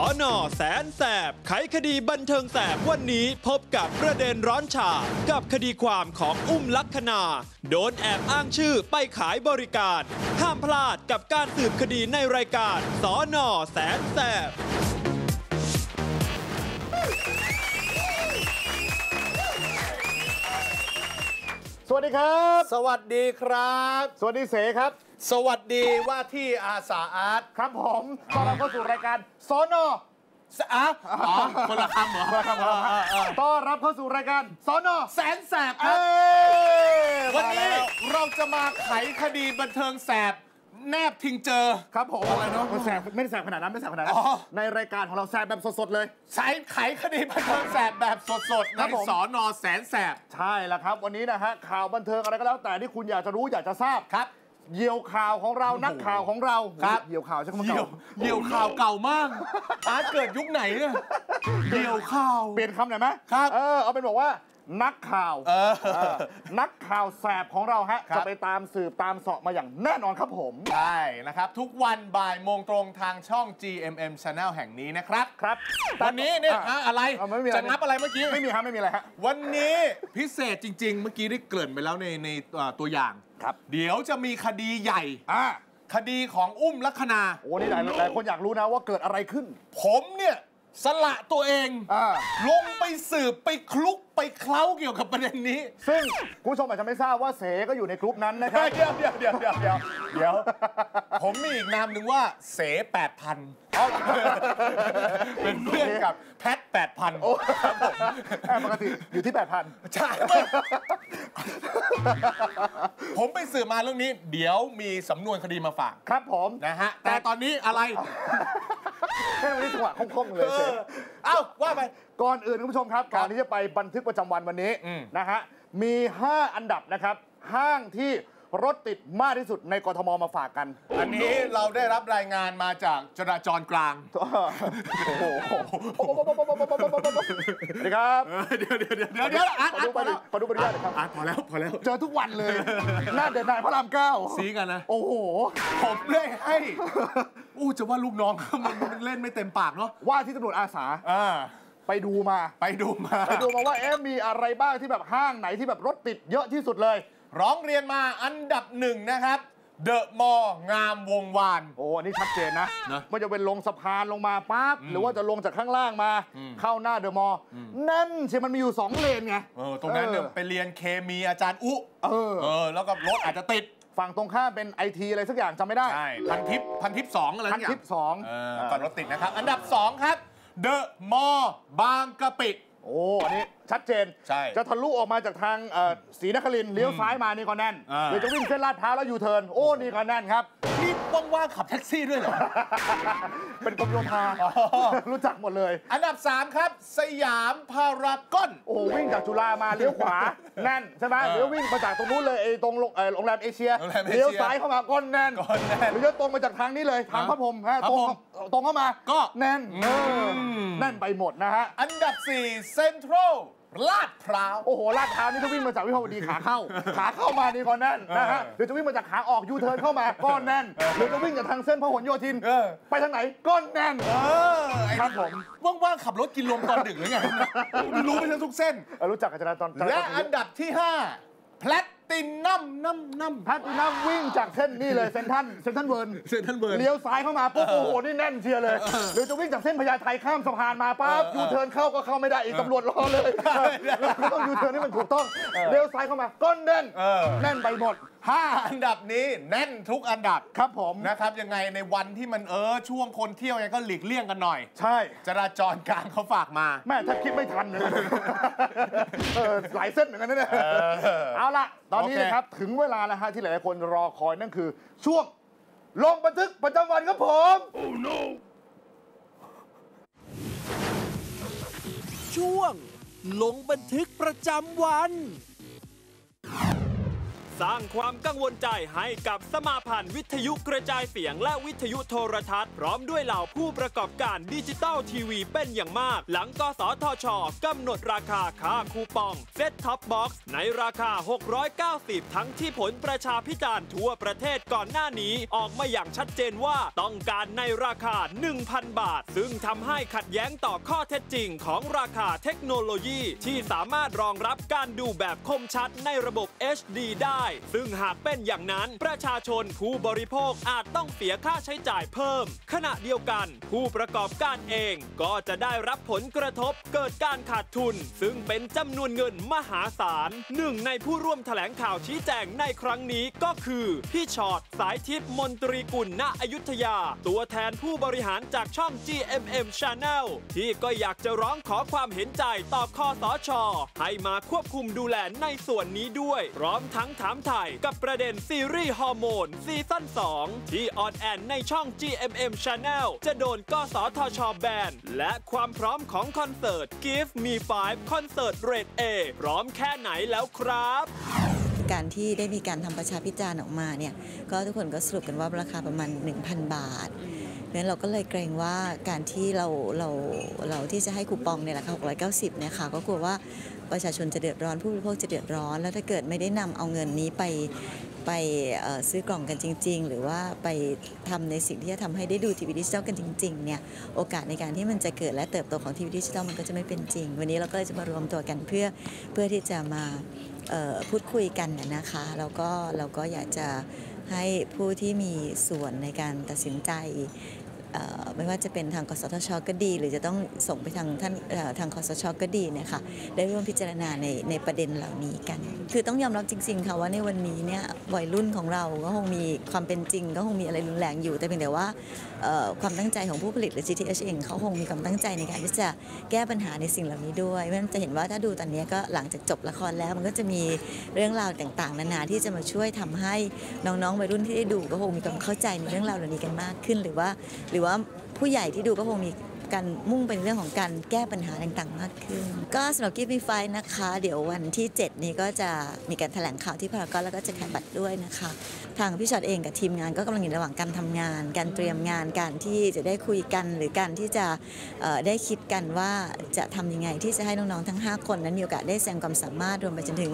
อนอแสนแสบ ไขคดีบันเทิงแสบวันนี้พบกับประเด็นร้อนฉากับคดีความของอุ้มลักษณาโดนแอบอ้างชื่อไปขายบริการ ห้ามพลาดกับการสืบคดีในรายการสอนอแสนแสบ วัสดีครับ สวัสดีครับ สวัสดีเสครับ สวัสดีว่าที่อาสาอาร์ตครับผมต้อนรับเข้าสู่รายการสอนอสะอาร์ตอ๋อคนละคำเหรอครับผมต้อนรับเข้าสู่รายการสอนอแสนแสบคเอ้รับยวันมานี้แล้วเราจะมาไขคดีบันเทิงแสบ แนบทิ้งเจอครับผมอะไรเนอะมันแสบไม่ได้แสบขนาดนั้นไม่แสบขนาดนั้นอ๋อในรายการของเราแสบแบบสดๆเลยใช้ไขคดีบันเทิงแสบแบบสดๆครัในบผมสอนอแสนแสบใช่แล้วครับ วันนี้นะฮะข่าวบันเทิงอะไรก็แล้วแต่ที่คุณอยากจะรู้อยากจะทราบครับเหยี่ยวข่าวของเรา นักข่าวของเราครับเหยี่ยวข่าวใช่ไหมเหี่ยวเก่าเหี่ยวข่าวเก่ามากอาร์ตเกิดยุคไหนเนี่ยเหี่ยวข่าว เปลี่ยนคำหน่อยไหมครับ เออเอาเป็นบอกว่า นักข่าวเออเออนักข่าวแสบของเราฮะครับจะไปตามสืบตามเสาะมาอย่างแน่นอนครับผม ใช่นะครับ ทุกวันบ่ายโมงตรงทางช่อง GMM Channel แห่งนี้นะครับครับ วันนี้เนี่ยอะอะอะไรเอาไม่มีอะไรจะนับอะไรเมื่อกี้ไม่มีฮะไม่มีอะไรฮะวันนี้พิเศษจริง ๆ เมื่อกี้ได้เกริ่นไปแล้วในในเอ่อตัวอย่างครับ เดี๋ยวจะมีคดีใหญ่อ่าคดีของอุ้มลักษณาโอ้นี่หลายหลายคนอยากรู้นะว่าเกิดอะไรขึ้น ผมเนี่ย สละตัวเองอ่าลงไปสืบไปคลุกไปเคล้าเกี่ยวกับประเด็นนี้ ซึ่งคุณผู้ชมอาจจะไม่ทราบว่าเสก็อยู่ในกลุ่มนั้นนะคเดี๋รัยบวเดี๋ยวเดี๋ยวเดี๋ยวเดี๋ยวเดี๋ยวผมมีอีกนามหนึ่งว่าเสแปดพันเป็นเพื่อนกับแพทแปดพันแอบปกติอยู่ที่8,000ใช่ไหมผมไปสืบมาเรื่องนี้ เดี๋ยวมีสำนวนคดีมาฝาก ครับผมนะฮะ แต่ตอนนี้อะไรแค่วันนี้จังหวะคล่องๆเลยเอเสอเอ้าว่าไป ก่อนอื่นคุณผู้ชมครับครับ ก่อนที่จะไปบันทึกประจำวันวันนี้อืมนะฮะ มี 5 อันดับนะครับ ห้างที่ รถติดมากที่สุดในกทมมาฝากกัน อันนี้เราได้รับรายงานมาจากจราจรกลาง โอ้โหสวัสดีครับเออเดี๋ยวเดี๋ยวเดี๋ยวเดี๋ยวเดี๋ยวอาร์ตขออาร์ดูตพอแล้วขอดูบริญาตหน่อยครับอาร์ตพอแล้วพอแล้ว เจอทุกวันเลย หน้าเด่นนายพระรามเก้าซีกันนะ โอ้โห ผมเลยให้ อู้จะว่าลูกน้องมันมันเล่นไม่เต็มปากเนาะ ว่าที่ตำรวจอาสาอ่าไปดูมา ไปดูมา ไปดูมาว่าเอ๊ะมีอะไรบ้างที่แบบห้างไหนที่แบบรถติดเยอะที่สุดเลย ร้องเรียนมาอันดับหนึ่งนะครับ เดอะมองามวงวาน โอ้อันนี้ชัดเจนนะนะไม่ว่าจะเป็นลงสะพานลงมาปั๊บหรือว่าจะลงจากข้างล่างมา อืมเข้าหน้าเดอะมอลล์นั่นใช่มันมีอยู่2เลนไงเออตรงนั้นเนี่ยเออไปเรียนเคมีอาจารย์อุเออ เออ แล้วก็รถอาจจะติด ฝั่งตรงข้ามเป็นไอทีอะไรสักอย่างจำไม่ได้ใช่ พันทิปพันทิปสองอะไรพันสักอย่าทิงปสองเออก่อนรถติดนะครับ อันดับ2ครับ เดอะมอบางกะปิ โอ้อันนี้ ชัดเจน ใช่จะทะลุออกมาจากทางเอ่อศรีนครินทร์เลี้ยวซ้ายมานี่ก็แน่นอ่าหรือจะวิ่งเส้นลาดพร้าวแล้วยูเทิร์นโอ้นี่ก็แน่นครับ นี่ว่างๆขับแท็กซี่ด้วยเหรอ เป็นกรมโยธาอ๋อ รู้จักหมดเลย อันดับ 3 ครับ สยามพารากอน โอ้โหวิ่งจากจุฬามาเลี้ยวขวา แน่นใช่ไหมเออหรือวิ่งมาจากตรงนู้นเลยไอ้ตรงโรงเอ่อโรงแรมเอเชียโรงแรมเอเชียเลี้ยวซ้ายเข้ามาก้นแน่นก้นแน่นหรือจะตรงมาจากทางนี้เลยทางฮะพระพรหมฮะพระตรงพรหมเข้าตรงเข้ามาก็ แน่นเออมแน่นไปหมดนะฮะ อันดับ 4 เซ็นทรัล ลาดพร้าวโอ้โหลาดพร้าวนี่ถ้าวิ่งมาจากวิภาวดีขาเข้า ขาเข้ามานี่ก็แน่นนะฮะเออหรือจะวิ่งมาจากขาออกยูเทิร์นเข้ามาก็แน่นหรือจะวิ่งจากทางเส้นพหลโยธินเออไปทางไหนก็แน่นเออไอ้ครับผมว่างๆขับรถกินลมตอนดึกหรือไงรู้ไปทั้งทุกเส้นเออรู้จักกับจราจรจราจรและเยอันอะดับที่ 5แพลต ตินัมน้ำน้ำแพทตินัมวิ่งจากเส้นนี่เลยเซนทรันเซนทรันเวิร์นเซ็นทรัลเวิร์นเลี้ยวซ้ายเข้ามาปุ๊บโอ้โหนี่แน่นเชียร์เลย หรือจะวิ่งจากเส้นพญาไทข้ามสะพานมาปั๊บยูเทิร์นเข้าก็เข้าไม่ได้อีกตำรวจรอเลยเราต้องยูเทิร์นให้มันถูกต้องเลี้ยวซ้ายเข้ามาก็แน่นเออแน่นไปหมด ห้าอันดับนี้แน่นทุกอันดับครับผมนะครับยังไงในวันที่มันเออช่วงคนเที่ยวยังไงก็หลีกเลี่ยงกันหน่อย ใช่จราจรกลางเขาฝากมา แม่ถ้าคิดไม่ทันเลยนะเออหลายเส้นเหมือนกันนะเนี่ยเอาละตอนนี้โอเคนะครับถึงเวลาแล้วฮะที่หลายๆคนรอคอยนั่นคือ ช่วงลงบันทึกประจำวันครับผมช่วงลงบันทึกประจำวัน สร้างความกังวลใจให้กับสมาพันธ์วิทยุกระจายเสียงและวิทยุโทรทัศน์ พร้อมด้วยเหล่าผู้ประกอบการดิจิตอลทีวีเป็นอย่างมาก หลังกสทชกำหนดราคาค่าคูปองเซ็ตท็อปบ็อกซ์ในราคา 690 ทั้งที่ผลประชาพิจารณ์ทั่วประเทศก่อนหน้านี้ออกมาอย่างชัดเจนว่าต้องการในราคา 1,000 บาท ซึ่งทำให้ขัดแย้งต่อข้อเท็จจริงของราคาเทคโนโลยี ที่สามารถรองรับการดูแบบคมชัดในระบบ HD ได้ซึ่งหากเป็นอย่างนั้น ประชาชนผู้บริโภคอาจต้องเสียค่าใช้จ่ายเพิ่ม ขณะเดียวกัน ผู้ประกอบการเองก็จะได้รับผลกระทบเกิดการขาดทุน ซึ่งเป็นจำนวนเงินมหาศาลหนึ่งในผู้ร่วมแถลงข่าวชี้แจงในครั้งนี้ก็คือ พี่ชอดสายทิพย์มนตรีกุลณอยุธยา ตัวแทนผู้บริหารจากช่อง GMM Channel ที่ก็อยากจะร้องขอความเห็นใจต่อคอสช ให้มาควบคุมดูแลในส่วนนี้ด้วย พร้อมทั้งถามไถ่กับประเด็นซีรีส์ฮอร์โมนซีซั่น 2 ที่ออนแอนในช่อง GMM Channel จะโดนกสทชแบนและความพร้อมของคอนเสิร์ต Give Me 5คอนเสิร์ตเรท A พร้อมแค่ไหนแล้วครับการที่ได้มีการทำประชาพิจารณ์ออกมาเนี่ยก็ทุกคนก็สรุปกันว่าราคาประมาณ 1,000 บาท เพราะฉะนั้นเราก็เลยเกรงว่าการที่เราเราเราที่จะให้คูปองในราคา690เนี่ยค่ะก็กลัวว่าประชาชนจะเดือดร้อนผู้บริโภคจะเดือดร้อน แล้วถ้าเกิดไม่ได้นำเอาเงินนี้ไปไปซื้อกล่องกันจริง ๆ หรือว่าไปทำในสิ่งที่จะทำให้ได้ดูทีวีดิจิทัลกันจริงๆเนี่ยโอกาสในการที่มันจะเกิดและเติบโตของทีวีดิจิทัลมันก็จะไม่เป็นจริง วันนี้เราก็เลยจะมารวมตัวกันเพื่อเพื่อที่จะมาพูดคุยกันนะคะแล้วก็เราก็อยากจะให้ผู้ที่มีส่วนในการตัดสินใจ ไม่ว่าจะเป็นทางกสทช ก็ดี หรือจะต้องส่งไปทางท่านทางคสช ก็ดีเนะคะได้ร่วมพิจารณาในในประเด็นเหล่านี้กัน คือต้องยอมรับจริงๆค่ะว่าในวันนี้เนี่ยวัยรุ่นของเราก็คงมีความเป็นจริง ก็คงมีอะไรรุนแรงอยู่แต่เพียงแต่ว่า ความตั้งใจของผู้ผลิตหรือ GTH เองเขาคงมีความตั้งใจในการที่จะแก้ปัญหาในสิ่งเหล่านี้ด้วยเพราะฉะนั้นจะเห็นว่าถ้าดูตอนนี้ก็หลังจากจบละครแล้วมันก็จะมีเรื่องราวต่างๆ นานาที่จะมาช่วยทำให้น้องๆวัยรุ่นที่ได้ดูก็คงมีความเข้าใจในเรื่องราวเหล่านี้กันมากขึ้น หรือว่า หรือว่าผู้ใหญ่ที่ดูก็คงมี การมุ่งเป็นเรื่องของการแก้ปัญหาต่างๆ มากขึ้น ก็สำหรับกิฟต์ไฟนะคะ เดี๋ยววันที่ 7 นี้ก็จะมีการแถลงข่าวที่พารากอนแล้วก็จะขายบัตรด้วยนะคะ ทางพี่ชอตเองกับทีมงานก็กำลังอยู่ระหว่างการทำงาน การเตรียมงานการที่จะได้คุยกัน หรือการที่จะได้คิดกันว่าจะทำยังไงที่จะให้น้องๆทั้ง 5 คนนั้นมีโอกาสได้แสดงความสามารถรวมไปจนถึง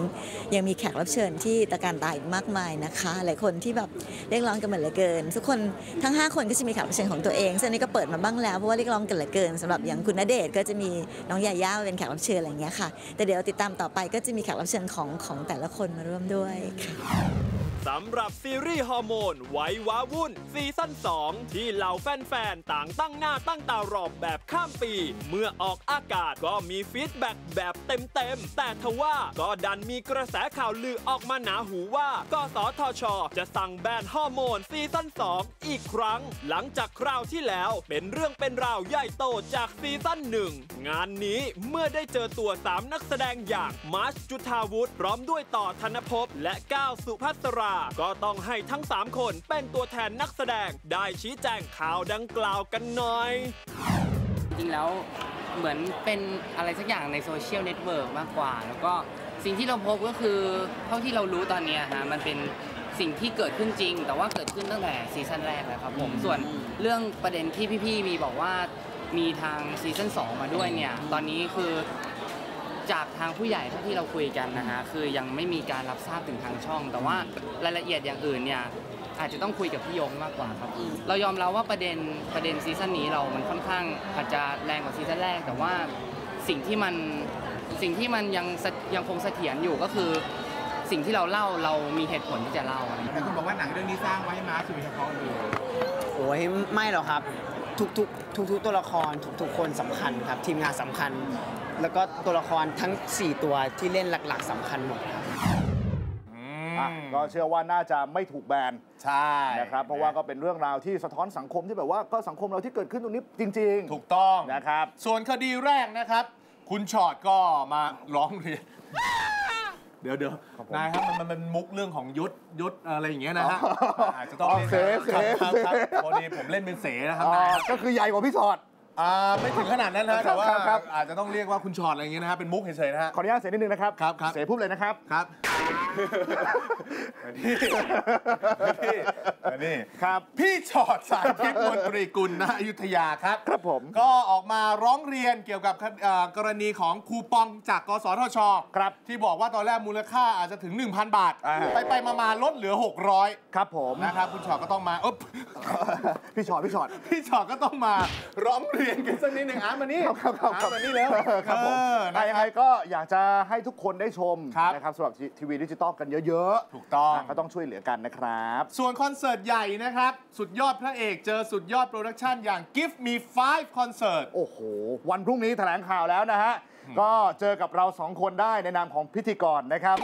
ยังมีแขกรับเชิญที่ตะการตาอีกมากมายนะคะ หลายคนที่แบบเรียกร้องกันเหมือนเหลือเกิน ทุกคนทั้ง 5 คนก็จะมีแขกรับเชิญของตัวเองซึ่งอันนี้ก็เปิดมาบ้างแล้วเพราะว่าเรียกร้องกันเหลือเกินสำหรับอย่างคุณณเดชน์ก็จะมีน้องยาย่ามาเป็นแขกรับเชิญอะไรเงี้ยค่ะ แต่เดี๋ยวติดตามต่อไปก็จะมีแขกรับเชิญของของแต่ละคนมาร่วมด้วยค่ะ สำหรับซีรีส์ฮอร์โมนไว้ว้าวุ่นซีซั่น2 ที่เหล่าแฟนๆ ต่างตั้งหน้าตั้งตารอแบบข้ามปี เมื่อออกอากาศก็มีฟีดแบ็กแบบเต็มๆ แต่ทว่าก็ดันมีกระแสข่าวลือออกมาหนาหูว่ากสทช จะสั่งแบนฮอร์โมนซีซั่น2 อีกครั้ง หลังจากคราวที่แล้วเป็นเรื่องเป็นราวใหญ่โตจากซีซั่นหนึ่งงานนี้เมื่อได้เจอตัว 3 นักแสดงอย่างมาร์ชจุธาวุฒิพร้อมด้วยต่อธนภพและก้าวสุภัสราก็ต้องให้ทั้ง 3 คนเป็นตัวแทนนักแสดง ได้ชี้แจงข่าวดังกล่าวกันหน่อย จริงแล้วเหมือนเป็นอะไรสักอย่างในโซเชียลเน็ตเวิร์กมากกว่า แล้วก็สิ่งที่เราพบก็คือเท่าที่เรารู้ตอนนี้ฮะมันเป็นสิ่งที่เกิดขึ้นจริง แต่ว่าเกิดขึ้นตั้งแต่ซีซั่นแรกแล้วครับผมส่วนเรื่องประเด็นที่พี่ๆมีบอกว่ามีทางซีซั่น2มาด้วยเนี่ย ตอนนี้คือ จากทางผู้ใหญ่เท่าที่เราคุยกันนะฮะคือยังไม่มีการรับทราบถึงทางช่อง แต่ว่ารายละเอียดอย่างอื่นเนี่ยอาจจะต้องคุยกับพี่ยงมากกว่าครับเรายอมรับว่าประเด็นประเด็นซีซั่นนี้เรามันค่อนข้างอาจจะแรงกว่าซีซั่นแรก แต่ว่าสิ่งที่มันสิ่งที่มันยังสะยังคงเสถียรอยู่ก็คือสิ่งที่เราเล่าเรามีเหตุผลที่จะเล่าอะไรอย่างเงี้ยแต่คุณบอกว่าหนังเรื่องนี้สร้างไว้ให้มาร์คโดยเฉพาะเลยโอ้ยไม่หรอกครับทุกทุกทุกทุกๆตัวละครทุกๆคนสำคัญครับ ทีมงานสำคัญ แล้วก็ตัวละครทั้ง 4 ตัวที่เล่นหลักๆสำคัญหมดครับ อะก็เชื่อว่าน่าจะไม่ถูกแบนใช่นะครับเพราะว่าก็เป็นเรื่องราวที่สะท้อนสังคมที่แบบว่าก็สังคมเราที่เกิดขึ้นตรงนี้จริงๆ ถูกต้องนะครับ ส่วนคดีแรกนะครับ คุณชอดก็มาร้องเรียน เดี๋ยวเดี๋ยวครับผมนายครับมันมันมันมุกเรื่องของยุทธยุทธอะไรอย่างเงี้ยนะฮะอ๋อออาจจะต้องอ๋อเรียกเส ครับเสครับเสครับพอดีผมเล่นเป็นเสนะครับอ๋อนายครับก็คือใหญ่กว่าพี่ชอด อ่าไม่ถึงขนาดนั้นนะแต่ว่าครับครับอาจจะต้องเรียกว่าคุณชอดอะไรอย่างเงี้ยนะฮะเป็นมุกเฉยๆนะฮะขออนุญาตเสนิดนึงนะครับ ครับครับ เสพูดเลยนะครับ ครับ มานี่มานี่มานี่ครับ พี่ชอดสายทิพย์มนตรีกุลนะอยุธยาครับ ครับผม ก็ออกมาร้องเรียนเกี่ยวกับเอ่อกรณีของคูปองจากกสทช ครับที่บอกว่าตอนแรกมูลค่าอาจจะถึง 1,000 บาท อ่า ไปไปมามาลดเหลือ 600 ครับผมนะครับ คุณชอดก็ต้องมาอ๊บพี่ชอดพี่ชอดพี่ชอดก็ต้องมาร้องเรียนกันสักนิดหนึ่งอะมานี่ครับครับครับอะมานี่แล้วครับผมเออนะ ยังไงก็อยากจะให้ทุกคนได้ชมครับนะครับสำหรับทีวีดิจิตอลกันเยอะๆ ถูกต้องะก็ต้องช่วยเหลือกันนะครับ ส่วนคอนเสิร์ตใหญ่นะครับ สุดยอดพระเอกเจอสุดยอดโปรดักชันอย่าง Give Me Five Concert โอ้โห วันพรุ่งนี้แถลงข่าวแล้วนะฮะ ก็เจอกับเราสองคนได้ในนามของพิธีกรนะครับ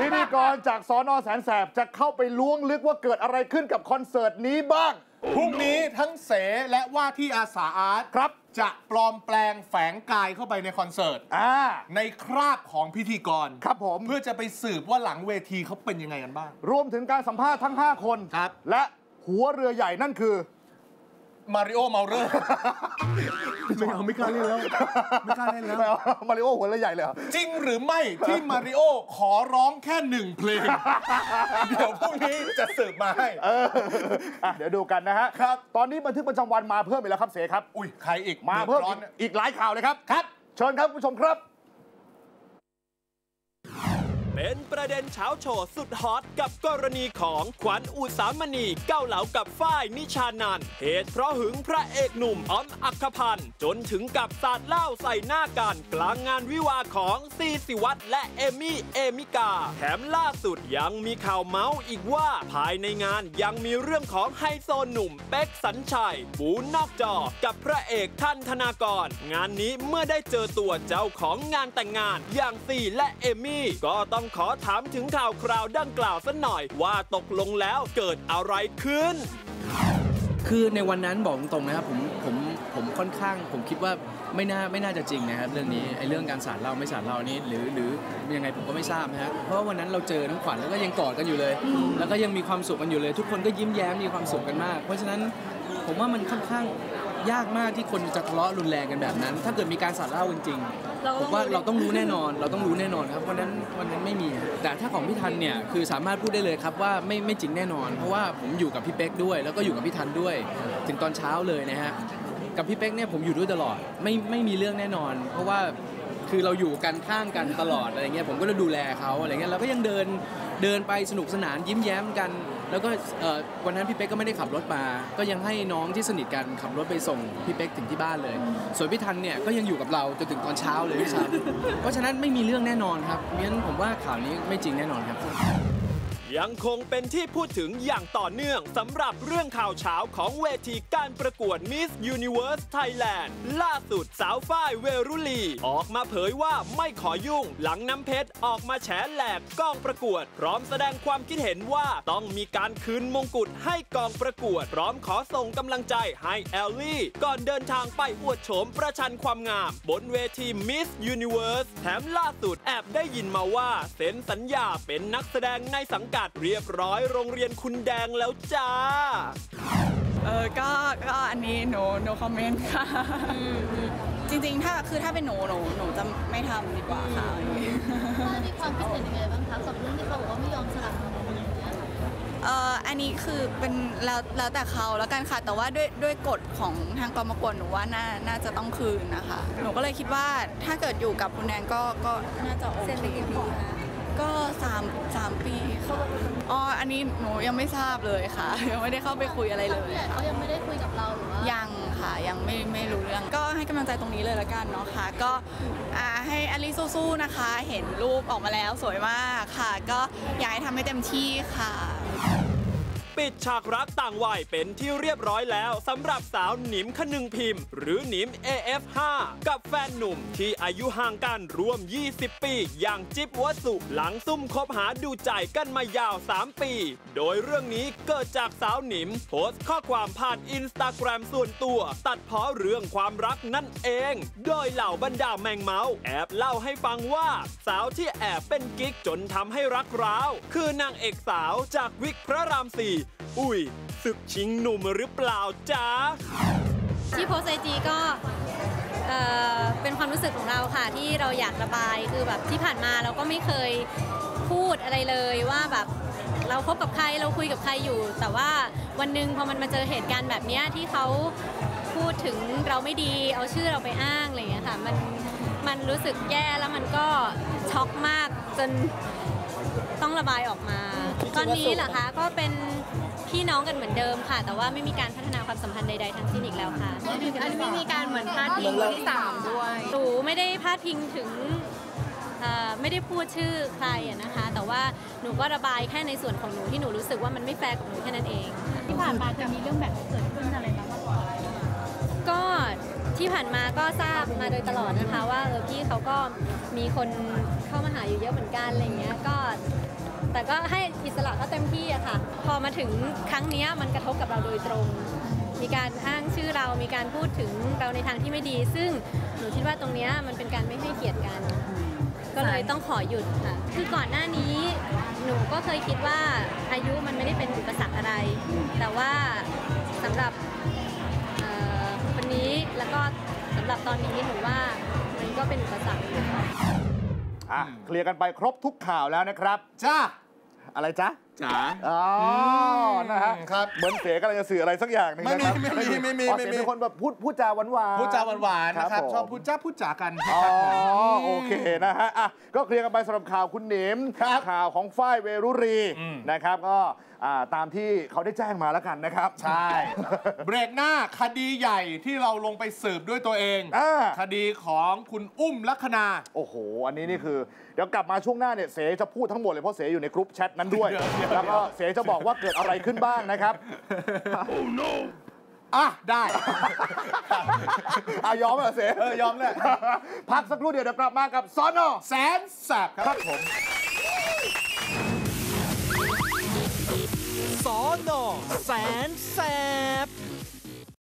พิธีกรจากสอนอแสนแสบจะเข้าไปล้วงลึกว่าเกิดอะไรขึ้นกับคอนเสิร์ตนี้บ้าง พรุ่งนี้ทั้งเสและว่าที่อาสาอาร์ตครับ จะปลอมแปลงแฝงกายเข้าไปในคอนเสิร์ตอ่า ในคราบของพิธีกร ครับผม เพื่อจะไปสืบว่าหลังเวทีเขาเป็นยังไงกันบ้าง รวมถึงการสัมภาษณ์ทั้ง 5 คน ครับ และหัวเรือใหญ่นั่นคือ มาริโอเมาเรอร์ไม่เอาไม่กล้าเล่นแล้ว ไม่กล้าเล่นแล้วไม่เอามาริโอหัวเรือใหญ่เลยเหรอจริงหรือไม่ที่มาริโอขอร้องแค่หนึ่งเพลง เดี๋ยวพรุ่งนี้จะสืบมาให้เอออะเดี๋ยวดูกันนะฮะครับ ตอนนี้บันทึกประจำวันมาเพิ่มอีกแล้วครับเสครับ อุ้ยใครอีกมาเพิ่มดือดร้อีอนกอีกหลายข่าวเลยครับ ครับ เชิญครับคุณผู้ชมครับ เป็นประเด็นเช้าโชว์สุดฮอตกับกรณีของขวัญอุสามณีเก้าเหลากับฝ้ายนิชานันเหตุเพราะหึงพระเอกหนุ่มอ้อมอัคพันธ์จนถึงกับสาดเหล้าใส่หน้ากันกลางงานวิวาของซีสิวัตและเอมี่เอมิกา แถมล่าสุดยังมีข่าวเมาส์อีกว่าภายในงานยังมีเรื่องของไฮโซหนุ่มเป๊กสัญชัย บูนอกจอกับพระเอกท่านธนากร งานนี้เมื่อได้เจอตัวเจ้าของงานแต่งงานอย่างซีและเอมี่ก็ต้องขอถามถึงข่าวคราวดังกล่าวสักหน่อย ว่าตกลงแล้วเกิดอะไรขึ้น คือในวันนั้นบอกตรงๆนะครับผมผมผมค่อนข้าง ผมคิดว่าไม่น่าไม่น่าจะจริงนะครับเรื่องนี้ไอ้เรื่องการสาดเล้าไม่สาดเล้านี่หรือหรือยังไงผมก็ไม่ทราบนะฮะเพราะวันนั้นเราเจอทั้งขวัญแล้วก็ยังกอดกันอยู่เลย แล้วก็ยังมีความสุขกันอยู่เลย ทุกคนก็ยิ้มแย้มมีความสุขกันมาก เพราะฉะนั้นผมว่ามันค่อนข้างยากมากที่คนจะทะเลาะรุนแรงกันแบบนั้น ถ้าเกิดมีการสาดเล้าจริงๆ ผมว่าเราต้องรู้แน่นอน เราต้องรู้แน่นอนครับวันนั้นวันนั้นไม่มี แต่ถ้าของพี่ทันเนี่ยคือสามารถพูดได้เลยครับว่าไม่ไม่จริงแน่นอน เพราะว่าผมอยู่กับพี่เป๊กด้วย แล้วก็อยู่กับพี่ทันด้วย ถึงตอนเช้าเลยนะฮะกับพี่เป๊กเนี่ยผมอยู่ด้วยตลอดไม่ไม่มีเรื่องแน่นอน เพราะว่าคือเราอยู่กันข้างกันตลอดอะไรเงี้ยผมก็จะดูแลเขาอะไรเงี้ยเราก็ยังเดิน เดินไปสนุกสนานยิ้มแย้มกัน แล้วก็วันนั้นพี่เป๊กก็ไม่ได้ขับรถมา ก็ยังให้น้องที่สนิทกันขับรถไปส่งพี่เป๊กถึงที่บ้านเลย ส่วนพี่ทันเนี่ยก็ยังอยู่กับเราจนถึงตอนเช้าเลยพี่ชายเพราะฉะนั้นไม่มีเรื่องแน่นอนครับงั้นผมว่าข่าวนี้ไม่จริงแน่นอนครับ ยังคงเป็นที่พูดถึงอย่างต่อเนื่องสำหรับเรื่องข่าวเช้าของเวทีการประกวด Miss Universe Thailand ล่าสุดสาวฝ้ายเวรุลี ออกมาเผยว่าไม่ขอยุ่ง หลังน้ำเพชรออกมาแฉแหลกกองประกวด พร้อมแสดงความคิดเห็นว่าต้องมีการคืนมงกุฎให้กองประกวด พร้อมขอส่งกำลังใจให้แอลลี่ ก่อนเดินทางไปอวดโฉมประชันความงาม บนเวที Miss Universe แถมล่าสุดแอบได้ยินมาว่าเซ็นสัญญาเป็นนักแสดงในสังกัดเรียบร้อยโรงเรียนคุณแดงแล้วจ้า เออก็ก็อันนี้หนู no comment ค่ะ จริงๆ ถ้าคือถ้าเป็นหนูหนูหนูจะไม่ทำดีกว่าค่ะมีความคิดเห็นยังไงบ้างคะกับเรื่องที่เขาบอกว่าไม่ยอมสลับเงินอะไรอย่างเงี้ยเอออันนี้คือเป็นแล้วแล้วแต่เขาแล้วกันค่ะ แต่ว่าด้วยด้วยกฎของทางกองประกวดหนูว่าน่าน่าจะต้องคืนนะคะ หนูก็เลยคิดว่าถ้าเกิดอยู่กับคุณแนนก็ก็น่าจะโอเค ก็สามสามปีค่ะอ๋ออันนี้หนูยังไม่ทราบเลยค่ะ ยังไม่ได้เข้าไปคุยอะไรเลยผู้ใหญ่เขายังไม่ได้คุยกับเราหรือว่ายังค่ะยังไม่ไม่รู้เรื่อง ก็ให้กำลังใจตรงนี้เลยละกันเนาะค่ะ ก็อ่าให้อลิสู้ๆนะคะ เห็นรูปออกมาแล้วสวยมากค่ะ ก็อยากให้ทำให้เต็มที่ค่ะ ปิดฉากรักต่างวัยเป็นที่เรียบร้อยแล้วสำหรับสาวหนิมคนึงพิมพ์ หรือหนิม AF5 กับแฟนหนุ่มที่อายุห่างกันรวม 20 ปี อย่างจิ๊บวสุหลังซุ่มคบหาดูใจกันมายาว 3 ปี โดยเรื่องนี้เกิดจากสาวหนิม โพสต์ข้อความผ่านอินสตาแกรมส่วนตัว ตัดเพ้อเรื่องความรักนั่นเอง โดยเหล่าบรรดาแมงเมาแอบเล่าให้ฟังว่า สาวที่แอบเป็นกิ๊กจนทำให้รักร้าว คือนางเอกสาวจากวิกพระรามสี่อุ้ยศึกชิงหนุ่มหรือเปล่าจ๊ะที่โพสไอจีก็เเป็นความรู้สึกของเราค่ะที่เราอยากระบายคือแบบที่ผ่านมาเราก็ไม่เคยพูดอะไรเลยว่าแบบเราคบกับใครเราคุยกับใครอยู่ แต่ว่าวันหนึ่งพอมันมาเจอเหตุการณ์แบบนี้ที่เขาพูดถึงเราไม่ดีเอาชื่อเราไปอ้างอะไรอย่างเงี้ยค่ะมันมันรู้สึกแย่แล้วมันก็ช็อกมากจนต้องระบายออกมา ตอนนี้เหรอคะก็เป็นพี่น้องกันเหมือนเดิมค่ะ แต่ว่าไม่มีการพัฒนาความสัมพันธ์ใดๆทั้งสิ้นอีกแล้วค่ะอันนี้ไม่มีการเหมือนพาดพิงคนที่สามด้วยหนูไม่ได้พาดพิงถึงเอ่อไม่ได้พูดชื่อใครอะนะคะ แต่ว่าหนูก็ระบายแค่ในส่วนของหนูที่หนูรู้สึกว่ามันไม่แฟร์กับหนูแค่นั้นเอง ที่ผ่านมาจะมีเรื่องแบบนี้เกิดขึ้นอะไรบ้างก็ที่ผ่านมาก็ทราบมาโดยตลอดนะคะ ว่าเออพี่เขาก็มีคนเข้ามาหาอยู่เยอะเหมือนกันอะไรเงี้ยก็ แต่ก็ให้อิสระเขาเต็มที่อะค่ะ พอมาถึงครั้งเนี้ยมันกระทบกับเราโดยตรง มีการอ้างชื่อเรา มีการพูดถึงเราในทางที่ไม่ดี ซึ่งหนูคิดว่าตรงเนี้ยมันเป็นการไม่ให้เกียรติกัน ก็เลยต้องขอหยุดค่ะ คือก่อนหน้านี้หนูก็เคยคิดว่าอายุมันไม่ได้เป็นอุปสรรคอะไร แต่ว่าสำหรับเอ่อคนนี้แล้วก็สำหรับตอนนี้หนูว่ามันก็เป็นอุปสรรคอยู่ค่ะอะเคลียร์กันไปครบทุกข่าวแล้วนะครับ จ้า อะไรจ๊ะจ๋าอ๋ออนะฮะครับเหมือนเสกำลังจะสื่ออะไรสักอย่างหนึงไม่มีนะครับไม่มีไม่มีอ๋อไม่มีเสเป็นคนแบบพูดพูดจาหวานหวานพูดจาหวานๆนะครับผมชอบพูดจ้าพูดจากันอ๋อโอเคนะฮะอะก็เคลียร์กันไปสำหรับข่าวคุณหนิมข่าวของฝ้ายเวรุรีนะครับก็อ่าตามที่เขาได้แจ้งมาแล้วกันนะครับ ใช่ เบรกหน้าคดีใหญ่ที่เราลงไปสืบด้วยตัวเองอ่าคดีของคุณอุ้มลัคนา โอ้โห อันนี้นี่คือ เดี๋ยวกลับมาช่วงหน้าเนี่ยเสจะพูดทั้งหมดเลยเพราะเสอยู่ในกรุ๊ปแชทนั้นด้วยเดี๋ยวเดี๋ยวแล้วก็เสจะบอกว่าเกิดอะไรขึ้นบ้างนะครับอะได้อายอมเหรอเสเออยอมแหละพักสักครู่เดียวเดี๋ยวกลับมากับซอนอแสนแสบครับผมสอนอแสนแสบ